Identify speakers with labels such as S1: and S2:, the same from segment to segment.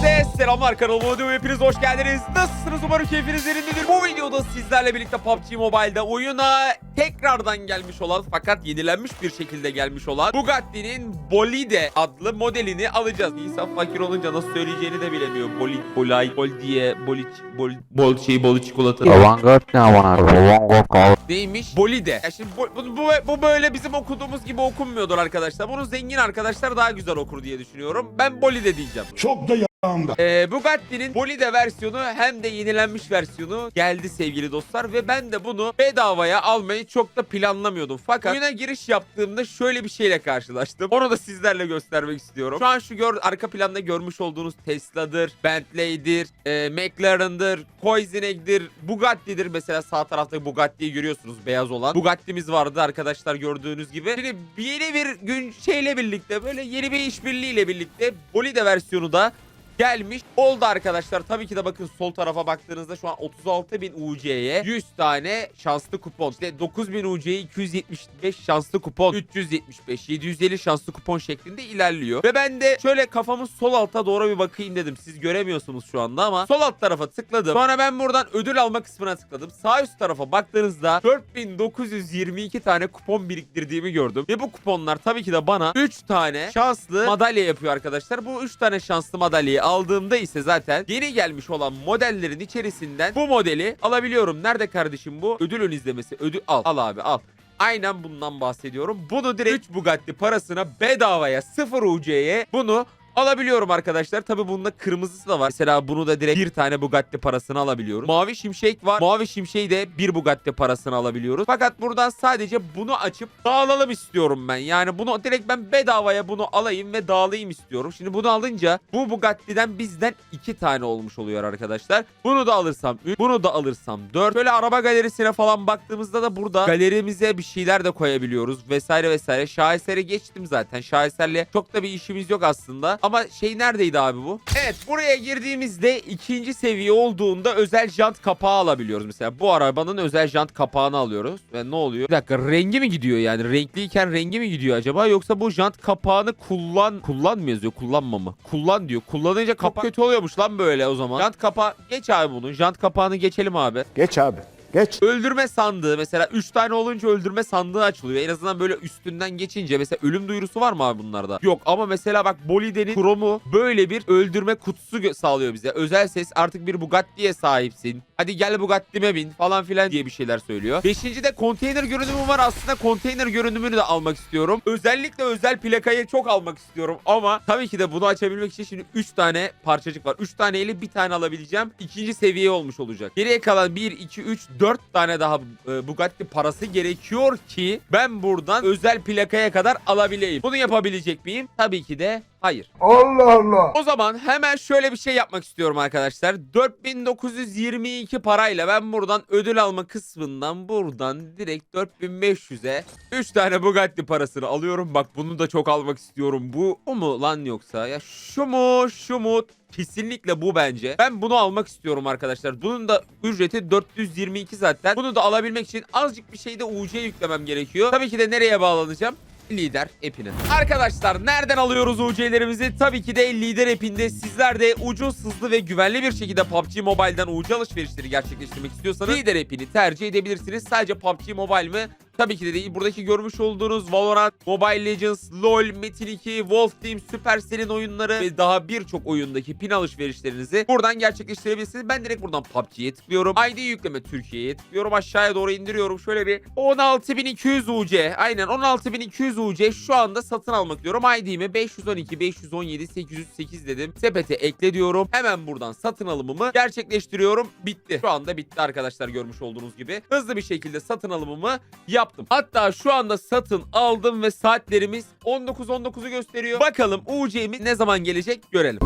S1: desde Herkese selamlar kanalıma videoya hepiniz hoş geldiniz. Nasılsınız umarım keyfiniz yerindedir. Bu videoda sizlerle birlikte PUBG Mobile'da oyuna tekrardan gelmiş olan fakat yenilenmiş bir şekilde gelmiş olan Bugatti'nin Bolide adlı modelini alacağız. İnsan fakir olunca nasıl söyleyeceğini de bilemiyor. Bolid, Bolay, Bol diye, Boliç, Bol, Bol şey, Bol çikolata.
S2: Avantgard ne avantgard?
S1: Neymiş? Bolide. Ya şimdi bu, bu, bu, bu böyle bizim okuduğumuz gibi okunmuyordur arkadaşlar. Bunu zengin arkadaşlar daha güzel okur diye düşünüyorum. Ben Bolide diyeceğim.
S3: Çok da yağımda.
S1: Ee, Bugatti'nin Bolide versiyonu hem de yenilenmiş versiyonu geldi sevgili dostlar ve ben de bunu bedavaya almayı çok da planlamıyordum. Fakat oyuna giriş yaptığımda şöyle bir şeyle karşılaştım. Onu da sizlerle göstermek istiyorum. Şu an şu gör, arka planda görmüş olduğunuz Tesla'dır, Bentley'dir, e, McLaren'dır, Koenigs'dir, Bugatti'dir. Mesela sağ tarafta Bugatti'yi görüyorsunuz beyaz olan. Bugatti'miz vardı arkadaşlar gördüğünüz gibi. Şimdi yeni bir gün şeyle birlikte böyle yeni bir işbirliğiyle birlikte Bolide versiyonu da gelmiş oldu arkadaşlar. Tabii ki de bakın sol tarafa baktığınızda şu an 36.000 UC'ye 100 tane şanslı kupon. İşte 9.000 UC'ye 275 şanslı kupon. 375, 750 şanslı kupon şeklinde ilerliyor. Ve ben de şöyle kafamı sol alta doğru bir bakayım dedim. Siz göremiyorsunuz şu anda ama sol alt tarafa tıkladım. Sonra ben buradan ödül alma kısmına tıkladım. Sağ üst tarafa baktığınızda 4922 tane kupon biriktirdiğimi gördüm. Ve bu kuponlar tabii ki de bana 3 tane şanslı madalya yapıyor arkadaşlar. Bu 3 tane şanslı madalyayı aldığımda ise zaten yeni gelmiş olan modellerin içerisinden bu modeli alabiliyorum. Nerede kardeşim bu? Ödülün izlemesi. Ödül al. Al abi al. Aynen bundan bahsediyorum. Bunu direkt 3 Bugatti parasına bedavaya 0 UC'ye bunu alabiliyorum arkadaşlar. Tabi bunda kırmızısı da var. Mesela bunu da direkt bir tane Bugatti parasını alabiliyoruz. Mavi şimşek var. Mavi şimşeği de bir Bugatti parasını alabiliyoruz. Fakat buradan sadece bunu açıp dağılalım istiyorum ben. Yani bunu direkt ben bedavaya bunu alayım ve dağılayım istiyorum. Şimdi bunu alınca bu Bugatti'den bizden iki tane olmuş oluyor arkadaşlar. Bunu da alırsam 3, bunu da alırsam 4. Böyle araba galerisine falan baktığımızda da burada galerimize bir şeyler de koyabiliyoruz vesaire vesaire. Şaheser'e geçtim zaten. Şaheser'le çok da bir işimiz yok aslında. Ama şey neredeydi abi bu? Evet buraya girdiğimizde ikinci seviye olduğunda özel jant kapağı alabiliyoruz. Mesela bu arabanın özel jant kapağını alıyoruz. Ve ne oluyor? Bir dakika rengi mi gidiyor yani? Renkliyken rengi mi gidiyor acaba? Yoksa bu jant kapağını kullan... Kullan mı yazıyor? Kullanma mı? Kullan diyor. Kullanınca kapak kötü oluyormuş lan böyle o zaman. Jant kapağı... Geç abi bunu. Jant kapağını geçelim abi.
S3: Geç abi. Geç.
S1: Öldürme sandığı mesela 3 tane olunca öldürme sandığı açılıyor. En azından böyle üstünden geçince mesela ölüm duyurusu var mı abi bunlarda? Yok ama mesela bak Bolide'nin kromu böyle bir öldürme kutusu sağlıyor bize. Özel ses artık bir Bugatti'ye sahipsin. Hadi gel Bugatti'me bin falan filan diye bir şeyler söylüyor. Beşinci de konteyner görünümü var. Aslında konteyner görünümünü de almak istiyorum. Özellikle özel plakayı çok almak istiyorum. Ama tabii ki de bunu açabilmek için şimdi 3 tane parçacık var. 3 taneyle bir tane alabileceğim. İkinci seviye olmuş olacak. Geriye kalan 1, 2, 3, 4 tane daha e, Bugatti parası gerekiyor ki ben buradan özel plakaya kadar alabileyim. Bunu yapabilecek miyim? Tabii ki de hayır.
S3: Allah Allah.
S1: O zaman hemen şöyle bir şey yapmak istiyorum arkadaşlar. 4922 parayla ben buradan ödül alma kısmından buradan direkt 4500'e 3 tane Bugatti parasını alıyorum. Bak bunu da çok almak istiyorum. Bu o mu lan yoksa? Ya şu mu şu mu? Kesinlikle bu bence. Ben bunu almak istiyorum arkadaşlar. Bunun da ücreti 422 zaten. Bunu da alabilmek için azıcık bir şey de UC yüklemem gerekiyor. Tabii ki de nereye bağlanacağım? lider app'ine. Arkadaşlar nereden alıyoruz UC'lerimizi? Tabii ki de lider app'inde sizler de ucuz, hızlı ve güvenli bir şekilde PUBG Mobile'dan UC alışverişleri gerçekleştirmek istiyorsanız lider app'ini tercih edebilirsiniz. Sadece PUBG Mobile mi? Tabii ki de değil. Buradaki görmüş olduğunuz Valorant, Mobile Legends, LoL, Metin 2, Wolf Team, Supercell'in oyunları ve daha birçok oyundaki pin alışverişlerinizi buradan gerçekleştirebilirsiniz. Ben direkt buradan PUBG'ye tıklıyorum. ID yükleme Türkiye'ye tıklıyorum. Aşağıya doğru indiriyorum. Şöyle bir 16200 UC. Aynen 16200 UC şu anda satın almak diyorum. ID'mi 512 517 808 dedim. Sepete ekle diyorum. Hemen buradan satın alımımı gerçekleştiriyorum. Bitti. Şu anda bitti arkadaşlar görmüş olduğunuz gibi. Hızlı bir şekilde satın alımımı yaptım. Hatta şu anda satın aldım ve saatlerimiz 19.19'u gösteriyor. Bakalım UC'miz ne zaman gelecek görelim.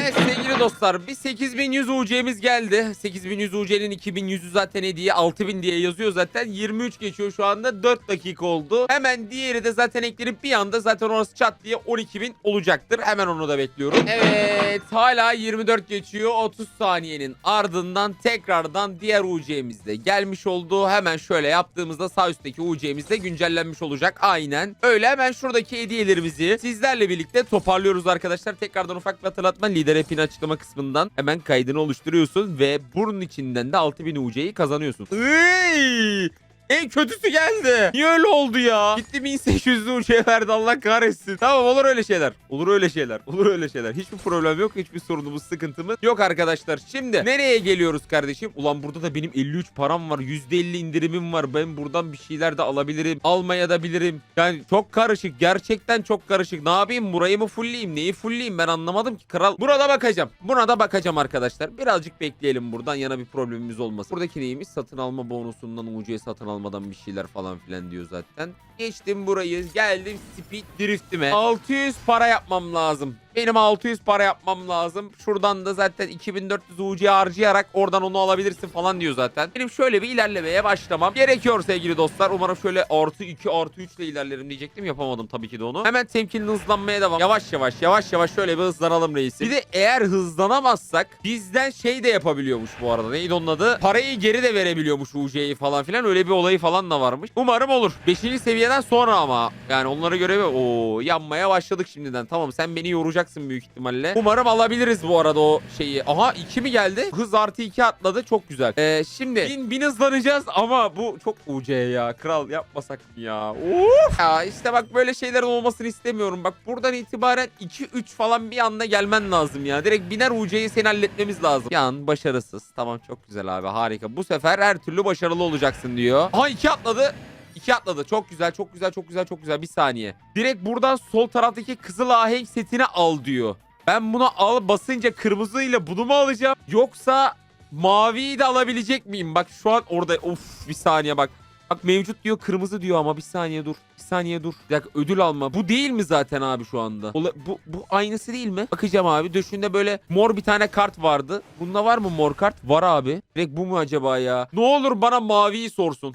S1: Evet sevgili dostlar bir 8100 UC'miz geldi. 8100 UC'nin 2100'ü zaten hediye 6000 diye yazıyor zaten. 23 geçiyor şu anda 4 dakika oldu. Hemen diğeri de zaten eklenip bir anda zaten orası çat diye 12000 olacaktır. Hemen onu da bekliyorum. Evet hala 24 geçiyor 30 saniyenin ardından tekrardan diğer UC'miz de gelmiş oldu. Hemen şöyle yaptığımızda sağ üstteki UC'miz de güncellenmiş olacak. Aynen. Öyle hemen şuradaki hediyelerimizi sizlerle birlikte toparlıyoruz arkadaşlar. Tekrardan ufak bir hatırlatma lider app'in açıklama kısmından hemen kaydını oluşturuyorsun ve bunun içinden de 6000 UC'yi kazanıyorsun. Iy! En kötüsü geldi. Niye öyle oldu ya? Gitti 1800 UC verdi Allah kahretsin. Tamam olur öyle şeyler. Olur öyle şeyler. Olur öyle şeyler. Hiçbir problem yok. Hiçbir sorunumuz, sıkıntımız yok arkadaşlar. Şimdi nereye geliyoruz kardeşim? Ulan burada da benim 53 param var. %50 indirimim var. Ben buradan bir şeyler de alabilirim. Almaya da bilirim. Yani çok karışık. Gerçekten çok karışık. Ne yapayım? Burayı mı fullleyeyim? Neyi fullleyeyim? Ben anlamadım ki. Kral. Burada bakacağım. Buna da bakacağım arkadaşlar. Birazcık bekleyelim buradan. Yana bir problemimiz olmasın. Buradaki neymiş? Satın alma bonusundan UC'ye satın almadan bir şeyler falan filan diyor zaten. Geçtim burayı. Geldim speed driftime. 600 para yapmam lazım. Benim 600 para yapmam lazım. Şuradan da zaten 2400 UC harcayarak oradan onu alabilirsin falan diyor zaten. Benim şöyle bir ilerlemeye başlamam gerekiyor sevgili dostlar. Umarım şöyle artı 2 artı 3 ile ilerlerim diyecektim. Yapamadım tabii ki de onu. Hemen temkinli hızlanmaya devam. Yavaş yavaş yavaş yavaş şöyle bir hızlanalım reisim. Bir de eğer hızlanamazsak bizden şey de yapabiliyormuş bu arada. Neydi onun adı? Parayı geri de verebiliyormuş UC'yi falan filan. Öyle bir olayı falan da varmış. Umarım olur. 5. seviyeden sonra ama. Yani onlara göre o yanmaya başladık şimdiden. Tamam sen beni yoracaksın büyük ihtimalle. Umarım alabiliriz bu arada o şeyi. Aha 2 mi geldi? Hız artı 2 atladı. Çok güzel. Ee, şimdi bin, bin hızlanacağız ama bu çok UC ya. Kral yapmasak mı ya? Of! Ya işte bak böyle şeylerin olmasını istemiyorum. Bak buradan itibaren 2-3 falan bir anda gelmen lazım ya. Direkt biner UC'yi seni halletmemiz lazım. Yan başarısız. Tamam çok güzel abi harika. Bu sefer her türlü başarılı olacaksın diyor. Aha 2 atladı. 2 atladı. Çok güzel, çok güzel, çok güzel, çok güzel. Bir saniye. Direkt buradan sol taraftaki kızıl ahenk setini al diyor. Ben bunu al basınca kırmızıyla bunu mu alacağım? Yoksa maviyi de alabilecek miyim? Bak şu an orada. Of bir saniye bak. Bak mevcut diyor kırmızı diyor ama bir saniye dur. Bir saniye dur. Bir dakika ödül alma. Bu değil mi zaten abi şu anda? Ola- bu, bu aynısı değil mi? Bakacağım abi. Döşünde böyle mor bir tane kart vardı. Bunda var mı mor kart? Var abi. Direkt bu mu acaba ya? Ne olur bana maviyi sorsun.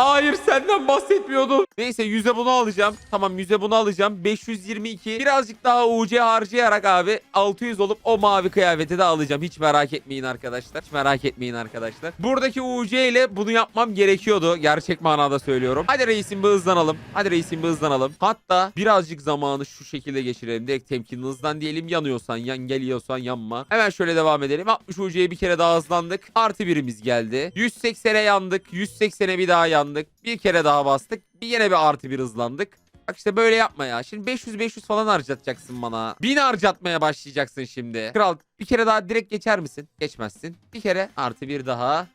S1: Hayır senden bahsetmiyordum. Neyse yüze bunu alacağım. Tamam yüze bunu alacağım. 522. Birazcık daha UC harcayarak abi 600 olup o mavi kıyafeti de alacağım. Hiç merak etmeyin arkadaşlar. Hiç merak etmeyin arkadaşlar. Buradaki UC ile bunu yapmam gerekiyordu. Gerçek manada söylüyorum. Hadi reisim bir hızlanalım. Hadi reisim bir hızlanalım. Hatta birazcık zamanı şu şekilde geçirelim. Direkt temkinli hızlan diyelim. Yanıyorsan yan geliyorsan yanma. Hemen şöyle devam edelim. 60 UC'ye bir kere daha hızlandık. Artı birimiz geldi. 180'e yandık. 180'e bir daha yandık. Bir kere daha bastık. Bir yine bir artı bir hızlandık. Bak işte böyle yapma ya. Şimdi 500-500 falan harcatacaksın bana. 1000 harcatmaya başlayacaksın şimdi. Kral bir kere daha direkt geçer misin? Geçmezsin. Bir kere artı bir daha.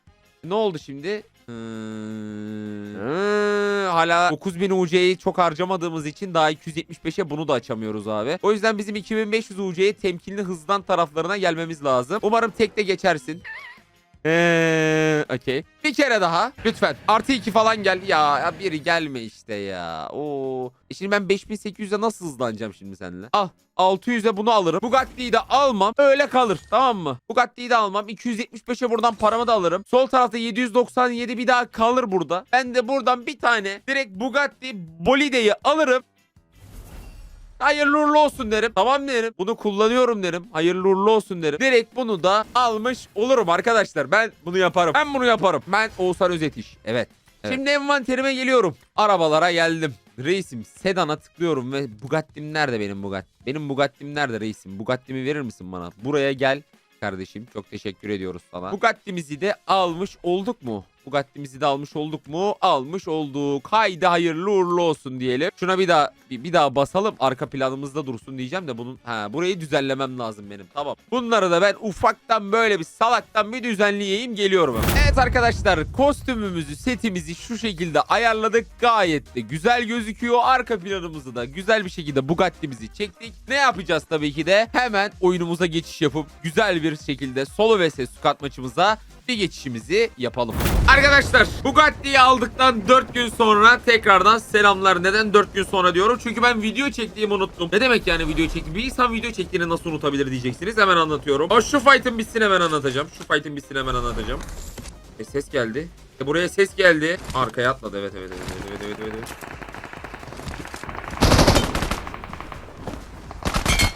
S1: Ne oldu şimdi? Hmm. Hmm, hala 9000 UC'yi çok harcamadığımız için daha 275'e bunu da açamıyoruz abi. O yüzden bizim 2500 UC'ye temkinli hızdan taraflarına gelmemiz lazım. Umarım tekte geçersin. Eee okey. Bir kere daha lütfen. Artı 2 falan gel. Ya, ya biri gelme işte ya. Oo. E şimdi ben 5800'e nasıl hızlanacağım şimdi seninle? Al. 600'e bunu alırım. Bugatti'yi de almam. Öyle kalır. Tamam mı? Bugatti'yi de almam. 275'e buradan paramı da alırım. Sol tarafta 797 bir daha kalır burada. Ben de buradan bir tane direkt Bugatti Bolide'yi alırım. Hayırlı uğurlu olsun derim. Tamam derim. Bunu kullanıyorum derim. Hayırlı uğurlu olsun derim. Direkt bunu da almış olurum arkadaşlar. Ben bunu yaparım. Ben bunu yaparım. Ben Oğuzhan Özetiş. Evet. Evet. Şimdi envanterime geliyorum. Arabalara geldim. Reisim sedana tıklıyorum ve Bugatti'm nerede benim Bugatti? Benim Bugatti'm nerede reisim? Bugatti'mi verir misin bana? Buraya gel kardeşim. Çok teşekkür ediyoruz sana. Bugatti'mizi de almış olduk mu? Bugatti'mizi de almış olduk mu? Almış olduk. Haydi hayırlı uğurlu olsun diyelim. Şuna bir daha bir, bir daha basalım. Arka planımızda dursun diyeceğim de bunun ha burayı düzenlemem lazım benim. Tamam. Bunları da ben ufaktan böyle bir salaktan bir düzenleyeyim geliyorum. Evet arkadaşlar kostümümüzü setimizi şu şekilde ayarladık. Gayet de güzel gözüküyor. Arka planımızı da güzel bir şekilde Bugatti'mizi çektik. Ne yapacağız tabii ki de? Hemen oyunumuza geçiş yapıp güzel bir şekilde solo vs squad maçımıza bir geçişimizi yapalım. Arkadaşlar Bugatti'yi aldıktan 4 gün sonra tekrardan selamlar. Neden 4 gün sonra diyorum? Çünkü ben video çektiğimi unuttum. Ne demek yani video çekti? Bir insan video çektiğini nasıl unutabilir diyeceksiniz. Hemen anlatıyorum. Ama şu fight'ın bitsin hemen anlatacağım. Şu fight'ın bitsin hemen anlatacağım. E ses geldi. E buraya ses geldi. Arkaya atladı. Evet evet evet evet evet evet. evet.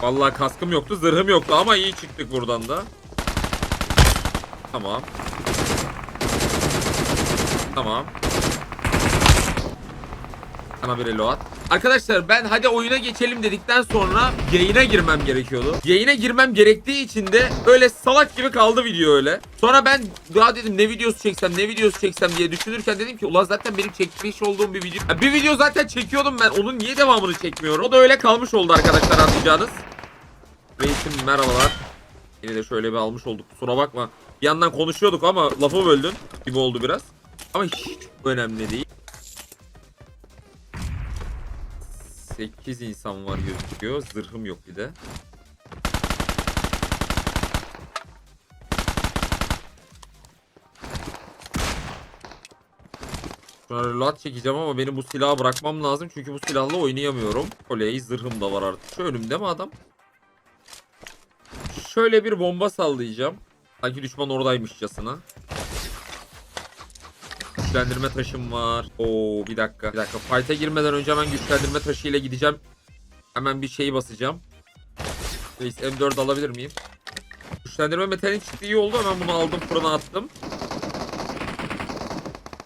S1: Vallahi kaskım yoktu, zırhım yoktu ama iyi çıktık buradan da. Tamam. Tamam. Sana bir reload. Arkadaşlar ben hadi oyuna geçelim dedikten sonra yayına girmem gerekiyordu. Yayına girmem gerektiği için de öyle salak gibi kaldı video öyle. Sonra ben daha dedim ne videosu çeksem ne videosu çeksem diye düşünürken dedim ki ulan zaten benim çekmiş olduğum bir video. Ya bir video zaten çekiyordum ben onun niye devamını çekmiyorum? O da öyle kalmış oldu arkadaşlar anlayacağınız. Reisim merhabalar. Yine de şöyle bir almış olduk kusura bakma. Bir yandan konuşuyorduk ama lafı böldün gibi oldu biraz. Ama hiç önemli değil. 8 insan var gözüküyor. Zırhım yok bir de. Şuna lat çekeceğim ama benim bu silahı bırakmam lazım. Çünkü bu silahla oynayamıyorum. Oley zırhım da var artık. Şu önümde mi adam? Şöyle bir bomba sallayacağım. Sanki düşman oradaymışçasına. Güçlendirme taşım var. Oo bir dakika. Bir dakika. Fight'a girmeden önce hemen güçlendirme taşıyla gideceğim. Hemen bir şeyi basacağım. Reis M4 alabilir miyim? Güçlendirme metalin çıktı iyi oldu. Hemen bunu aldım fırına attım.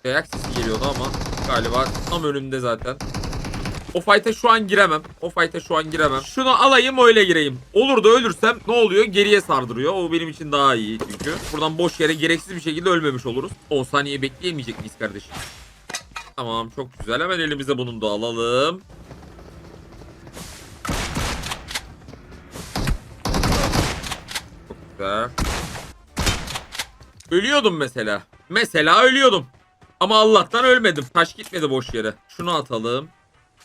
S1: Ayak sesi geliyordu ama galiba tam önümde zaten. O fight'a şu an giremem. O fight'a şu an giremem. Şunu alayım öyle gireyim. Olur da ölürsem ne oluyor? Geriye sardırıyor. O benim için daha iyi çünkü. Buradan boş yere gereksiz bir şekilde ölmemiş oluruz. 10 saniye bekleyemeyecek miyiz kardeşim? Tamam çok güzel. Hemen elimize bunu da alalım. Çok güzel. Ölüyordum mesela. Mesela ölüyordum. Ama Allah'tan ölmedim. Taş gitmedi boş yere. Şunu atalım.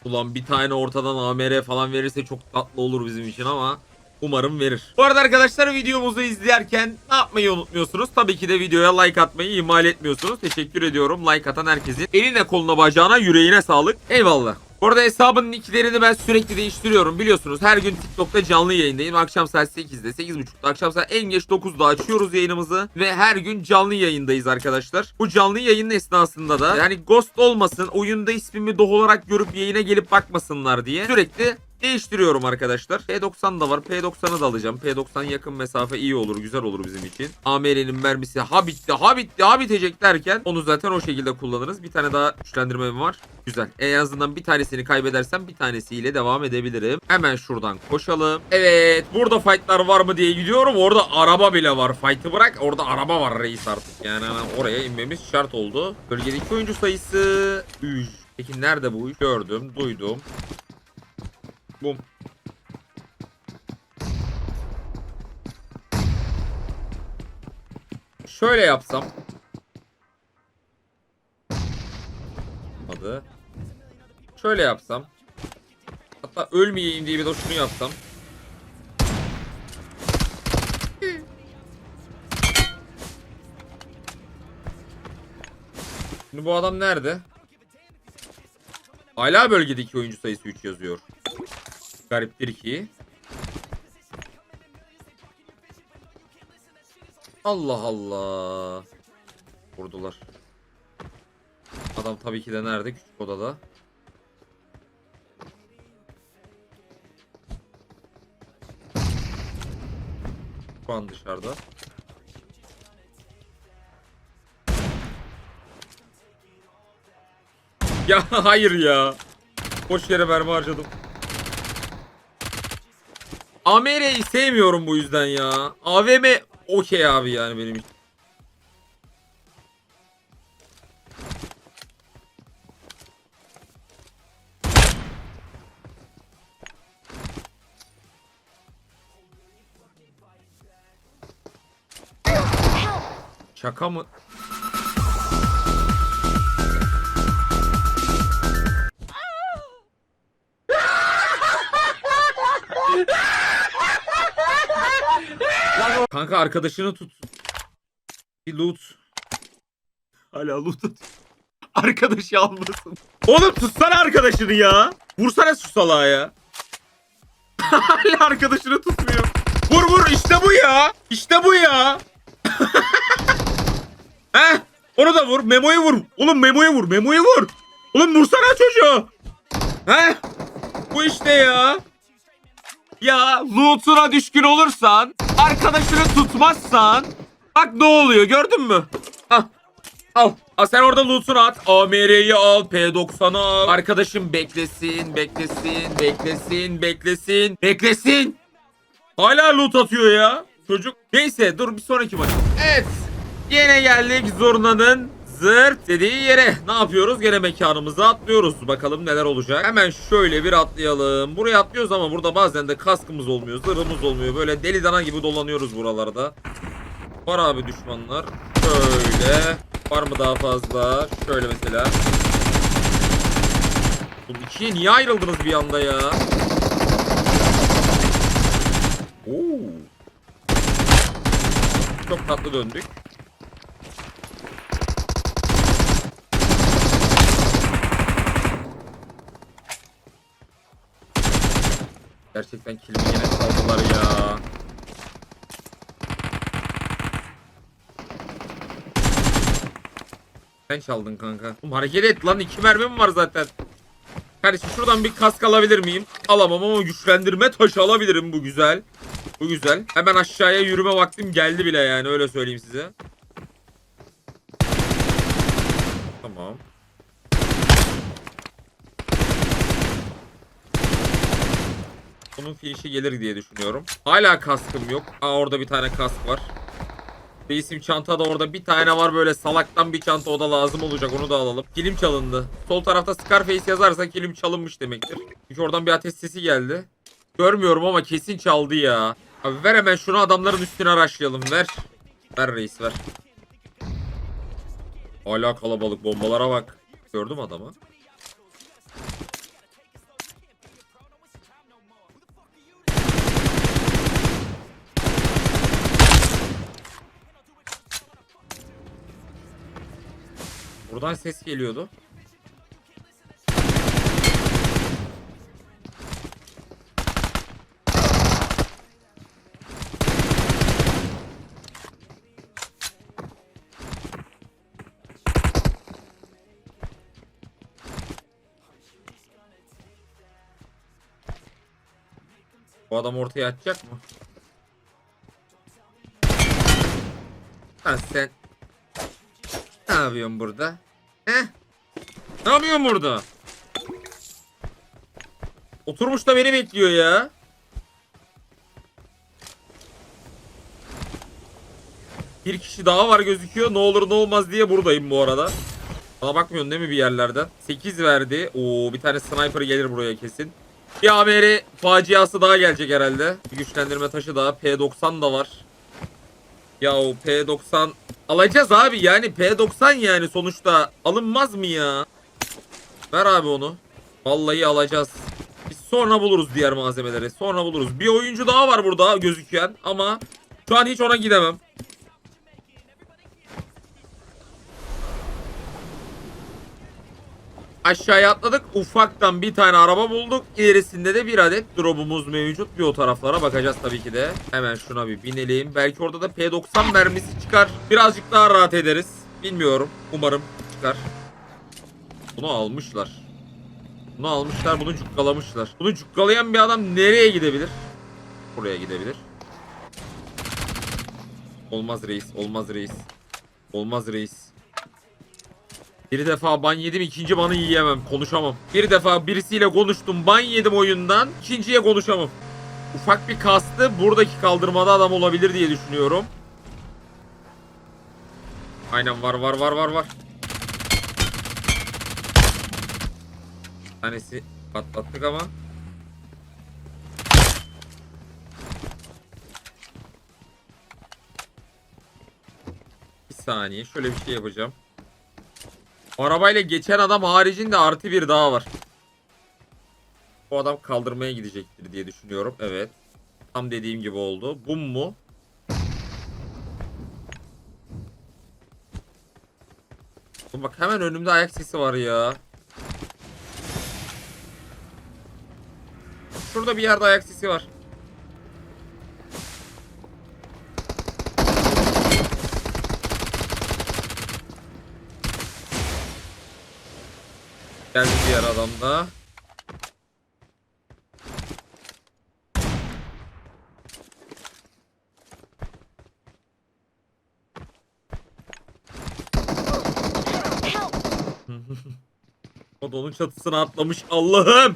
S1: Ulan bir tane ortadan AMR falan verirse çok tatlı olur bizim için ama umarım verir. Bu arada arkadaşlar videomuzu izlerken ne yapmayı unutmuyorsunuz? Tabii ki de videoya like atmayı ihmal etmiyorsunuz. Teşekkür ediyorum like atan herkesin. Eline koluna bacağına yüreğine sağlık. Eyvallah. Bu arada hesabın nicklerini ben sürekli değiştiriyorum. Biliyorsunuz her gün TikTok'ta canlı yayındayım. Akşam saat 8'de, 8.30'da, akşam saat en geç 9'da açıyoruz yayınımızı. Ve her gün canlı yayındayız arkadaşlar. Bu canlı yayının esnasında da yani ghost olmasın, oyunda ismimi doğal olarak görüp yayına gelip bakmasınlar diye sürekli değiştiriyorum arkadaşlar. P90 da var. P90'ı da alacağım. P90 yakın mesafe iyi olur. Güzel olur bizim için. AMR'nin mermisi ha bitti ha bitti ha bitecek derken onu zaten o şekilde kullanırız. Bir tane daha güçlendirmem var. Güzel. En azından bir tanesini kaybedersem bir tanesiyle devam edebilirim. Hemen şuradan koşalım. Evet. Burada fightlar var mı diye gidiyorum. Orada araba bile var. Fight'ı bırak. Orada araba var reis artık. Yani oraya inmemiz şart oldu. Bölgedeki oyuncu sayısı 3. Peki nerede bu? Gördüm, duydum. Bum. Şöyle yapsam. Olmadı. Şöyle yapsam. Hatta ölmeyeyim diye bir de şunu yapsam. Şimdi bu adam nerede? Hala bölgedeki oyuncu sayısı 3 yazıyor. Gariptir ki. Allah Allah. Vurdular. Adam tabii ki de nerede? Küçük odada. Şu an dışarıda. Ya hayır ya. Boş yere mermi harcadım. AMR'yi sevmiyorum bu yüzden ya. AVM okey abi yani benim için. Şaka mı? Kanka arkadaşını tut. Bir loot. Hala loot atıyor. Arkadaş yalnızsın. Oğlum tutsana arkadaşını ya. Vursana şu salağa ya. Hala arkadaşını tutmuyor. Vur vur işte bu ya. İşte bu ya. Heh. Onu da vur. Memo'yu vur. Oğlum Memo'yu vur. Memo'yu vur. Oğlum vursana çocuğu. Heh. Bu işte ya. Ya loot'una düşkün olursan, arkadaşını tutmazsan bak ne oluyor gördün mü? Al. Al. Al sen orada loot'unu at. AMR'yi al, P90'ı al. Arkadaşım beklesin, beklesin, beklesin, beklesin, beklesin. Hala loot atıyor ya. Çocuk. Neyse dur bir sonraki maç. Evet. Yine geldik Zurna'nın zırt dediği yere. Ne yapıyoruz? Gene mekanımıza atlıyoruz. Bakalım neler olacak. Hemen şöyle bir atlayalım. Buraya atlıyoruz ama burada bazen de kaskımız olmuyor. Zırhımız olmuyor. Böyle deli dana gibi dolanıyoruz buralarda. Var abi düşmanlar. Şöyle. Var mı daha fazla? Şöyle mesela. Bu ikiye niye ayrıldınız bir anda ya? Oo. Çok tatlı döndük. Gerçekten kilimi yine çaldılar ya. Sen çaldın kanka. Oğlum hareket et lan iki mermim var zaten. Kardeşim şuradan bir kask alabilir miyim? Alamam ama güçlendirme taşı alabilirim bu güzel. Bu güzel. Hemen aşağıya yürüme vaktim geldi bile yani öyle söyleyeyim size. Tamam. Bunun fiyişi gelir diye düşünüyorum. Hala kaskım yok. Aa orada bir tane kask var. Reisim çanta da orada bir tane var böyle salaktan bir çanta o da lazım olacak onu da alalım. Kilim çalındı. Sol tarafta Scarface yazarsa kilim çalınmış demektir. Çünkü oradan bir ateş sesi geldi. Görmüyorum ama kesin çaldı ya. Abi ver hemen şunu adamların üstüne araştıralım ver. Ver reis ver. Hala kalabalık bombalara bak. Gördüm adamı. Buradan ses geliyordu. Bu adam ortaya atacak mı? Lan sen ne yapıyorsun burada? He? Ne yapıyorsun burada? Oturmuş da beni bekliyor ya. Bir kişi daha var gözüküyor. Ne olur ne olmaz diye buradayım bu arada. Bana bakmıyorsun değil mi bir yerlerden? 8 verdi. Oo bir tane sniper gelir buraya kesin. Bir AMR faciası daha gelecek herhalde. Bir güçlendirme taşı daha. P90 da var. Ya o P90 alacağız abi yani P90 yani sonuçta alınmaz mı ya? Ver abi onu. Vallahi alacağız. Biz sonra buluruz diğer malzemeleri. Sonra buluruz. Bir oyuncu daha var burada gözüken ama şu an hiç ona gidemem. Aşağıya atladık. Ufaktan bir tane araba bulduk. İlerisinde de bir adet drop'umuz mevcut. Bir o taraflara bakacağız tabii ki de. Hemen şuna bir binelim. Belki orada da P90 mermisi çıkar. Birazcık daha rahat ederiz. Bilmiyorum. Umarım çıkar. Bunu almışlar. Bunu almışlar. Bunu cukkalamışlar. Bunu cukkalayan bir adam nereye gidebilir? Buraya gidebilir. Olmaz reis. Olmaz reis. Olmaz reis. Bir defa ban yedim ikinci banı yiyemem konuşamam. Bir defa birisiyle konuştum ban yedim oyundan ikinciye konuşamam. Ufak bir kastı buradaki kaldırmada adam olabilir diye düşünüyorum. Aynen var var var var var. Tanesi patlattık ama. Bir saniye şöyle bir şey yapacağım. Arabayla geçen adam haricinde artı bir daha var. Bu adam kaldırmaya gidecektir diye düşünüyorum. Evet. Tam dediğim gibi oldu. Bum mu? Bak hemen önümde ayak sesi var ya. Şurada bir yerde ayak sesi var. Geldi diğer adam da. O da onun çatısına atlamış. Allah'ım!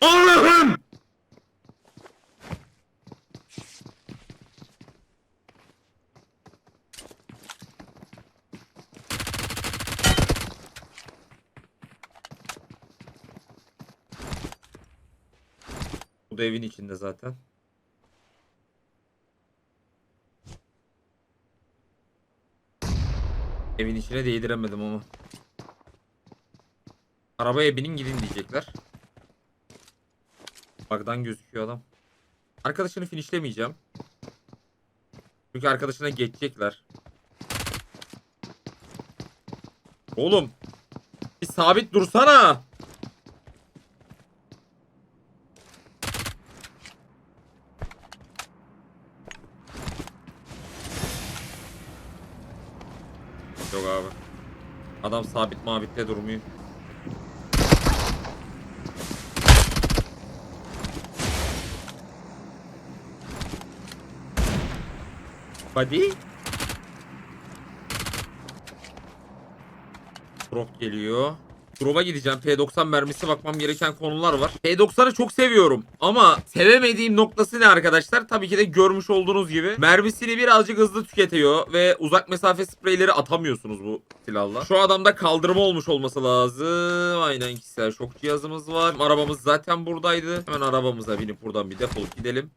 S1: Allah'ım! Bu da evin içinde zaten. Evin içine değdiremedim ama. Arabaya binin gidin diyecekler. Bug'dan gözüküyor adam. Arkadaşını finishlemeyeceğim. Çünkü arkadaşına geçecekler. Oğlum. Bir sabit dursana. Yok abi. Adam sabit mabitte durmuyor. Hadi. Drop geliyor. Drop'a gideceğim. P90 mermisi bakmam gereken konular var. P90'ı çok seviyorum. Ama sevemediğim noktası ne arkadaşlar? Tabii ki de görmüş olduğunuz gibi. Mermisini birazcık hızlı tüketiyor. Ve uzak mesafe spreyleri atamıyorsunuz bu silahla. Şu adamda kaldırma olmuş olması lazım. Aynen kişisel şok cihazımız var. Arabamız zaten buradaydı. Hemen arabamıza binip buradan bir defolup gidelim.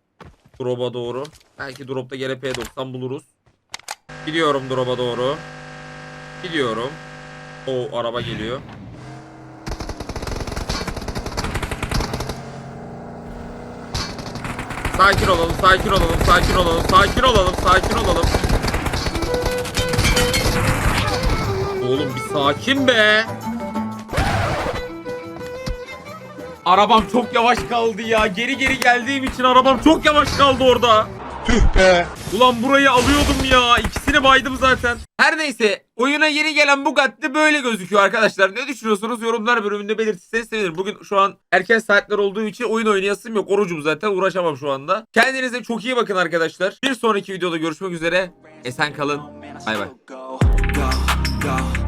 S1: Drop'a doğru. Belki drop'ta gene P90 buluruz. Gidiyorum drop'a doğru. Gidiyorum. O araba geliyor. Sakin olalım, sakin olalım, sakin olalım, sakin olalım, sakin olalım. Oğlum bir sakin be. Arabam çok yavaş kaldı ya. Geri geri geldiğim için arabam çok yavaş kaldı orada.
S3: Tüh be.
S1: Ulan burayı alıyordum ya. İkisini baydım zaten. Her neyse oyuna yeni gelen Bugatti böyle gözüküyor arkadaşlar. Ne düşünüyorsunuz? Yorumlar bölümünde belirtirseniz sevinirim. Bugün şu an erken saatler olduğu için oyun oynayasım yok. Orucum zaten uğraşamam şu anda. Kendinize çok iyi bakın arkadaşlar. Bir sonraki videoda görüşmek üzere. Esen kalın. Bay bay.
S4: Go, go, go.